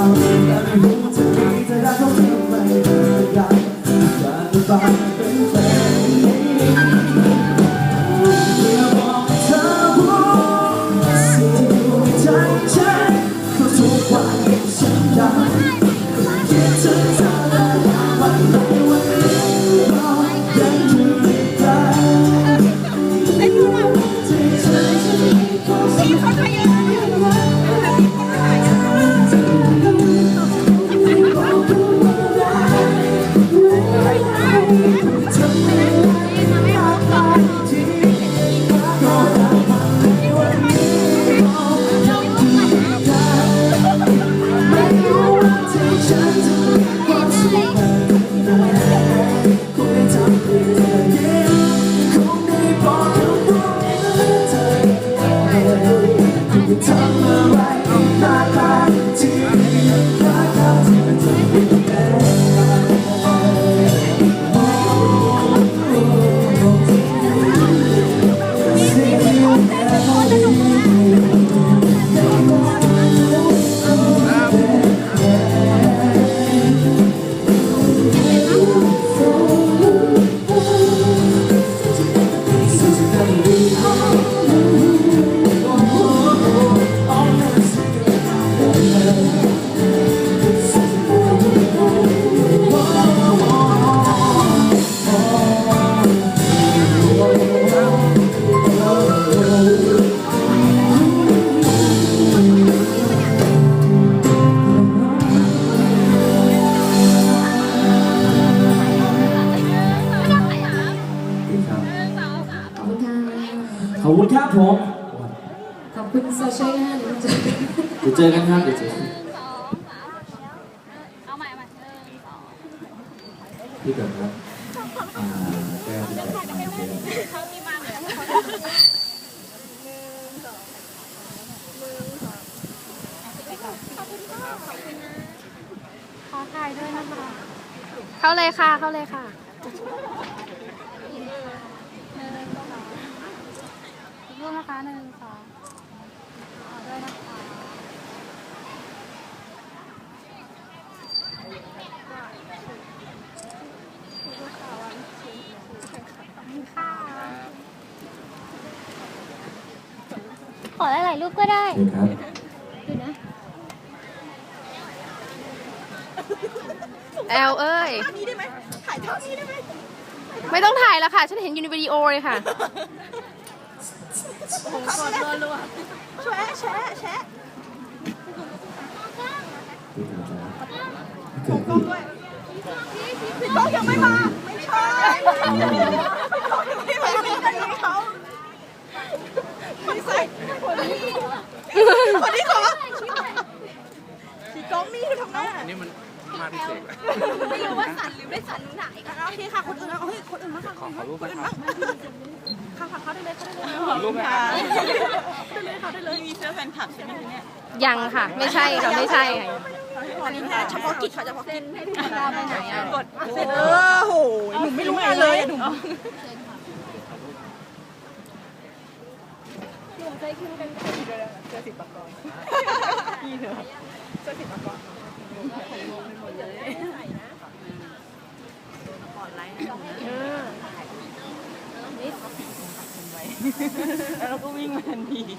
แต่ คุณครับผม ขอบคุณโซเชียลนะเดี๋ยวเจอกันเดี๋ยวเจอกันครับเดี๋ยวเจอกันเอาใหม่เอาใหม่หนึ่งสองพี่เกิดครับอ่าแก้วพี่เกิดมาเจอเขามีมาเหมือนเขาขอถ่ายด้วยนะคะ เข้าเลยค่ะ เข้าเลยค่ะรูป นะคะหนึ่งสองขอด้วยนะคะค่ะขอหลายๆรูปก็ได้เชิญครับดูนะ แอลเอ้ยนี้ได้ไหมถ่ายเท่านี้ได้ไหม ไม่ต้องถ่ายแล้วค่ะ ฉันเห็นอยู่ในวิดีโอเลยค่ะ พี่เกิดครับพี่เกิดพี่พี่ก้องยังไม่มา ไม่ใช่อ๋อไม่มาไม่ได้เขาม่ใส่คนนี้คนนี้ขอพี่ก้องนี่คือทำหน้านี่มันมาพิเศษไม่รู้ว่าสั่นหรือไม่สั่นหนูไหนกันโอเคค่ะคนอื่นเอาเฮ้ยคนอื่นมาค่ะขอขอรูปคนอื่นมา รูปนะครับได้เลยค่ะได้เลยมีเสื้อแฟนคลับใช่ไหมเนี่ยยังค่ะ ไม่ใช่ค่ะไม่ใช่ค่ะอันนี้แค่เฉพาะกิจค่ะเฉพาะกิจเราไปไหนอะกดเสร็จเออโหหนูไม่รู้งานเลยอะหนู แล้วก็วิ่งมาทันทีเด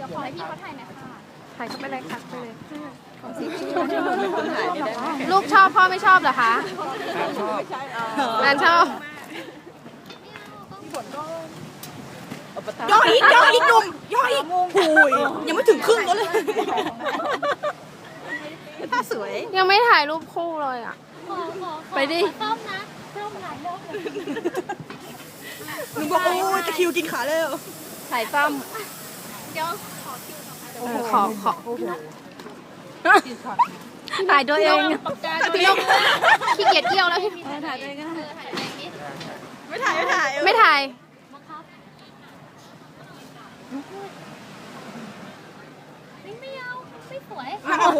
ี๋ยวขอให้พี่เขาถ่ายหน่อยค่ะถ่ายเข้าไปเลยค่ะไปเลยลูกชอบพ่อไม่ชอบเหรอคะแอนชอบย่ออีกย่ออีกหนุ่มย่ออีกโอ้ยยังไม่ถึงครึ่งก็เลยถ้าสวย ยังไม่ถ่ายรูปคู่เลยอะ ไปดิต้มนะต้มหลายรอบเลย หนูบอกโอ้ยตะคริวกินขาเลยถ่ายซ้เดี๋ยวขอคิวต่อไปำขอขอถ่ายตัวเองปากกาพี่นกขี้เกียจเกี่ยวแล้วพี่ถ่ายตัวเองก็ได้ถ่ายตัวเองนิดไม่ถ่ายไม่ถ่ายไม่ถ่ายมาครับไม่ไม่เอาไม่สวยโอ้โห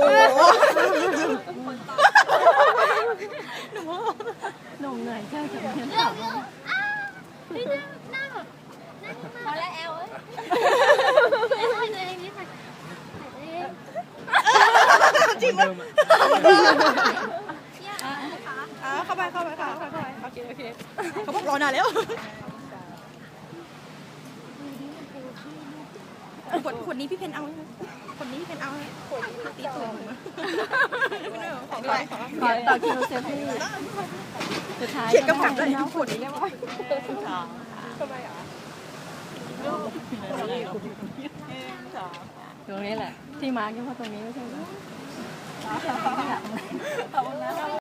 หนูหนูเหนื่อยใช่ไหมเรื่องเรื่องนั่ไน่าน่าแบบน่าพอแล้วแอลเอ้จริงมั้ยเข้าไปเข้าไปค่ะเข้าไปโอเคโอเคเขาบอกรอนานแล้ว ขวดขวดนี้พี่เพนเอาไหมขวดนี้พี่เพนเอาไหมขวดนี้ตีตัวหนูของใครขอต่อคิวเซลฟี่สุดท้ายเขียนกำกับเลยขวดนี้เรียกว่าตรงนี้แหละ ที่มาร์กก็เพราะตรงนี้ไม่ใช่หรอ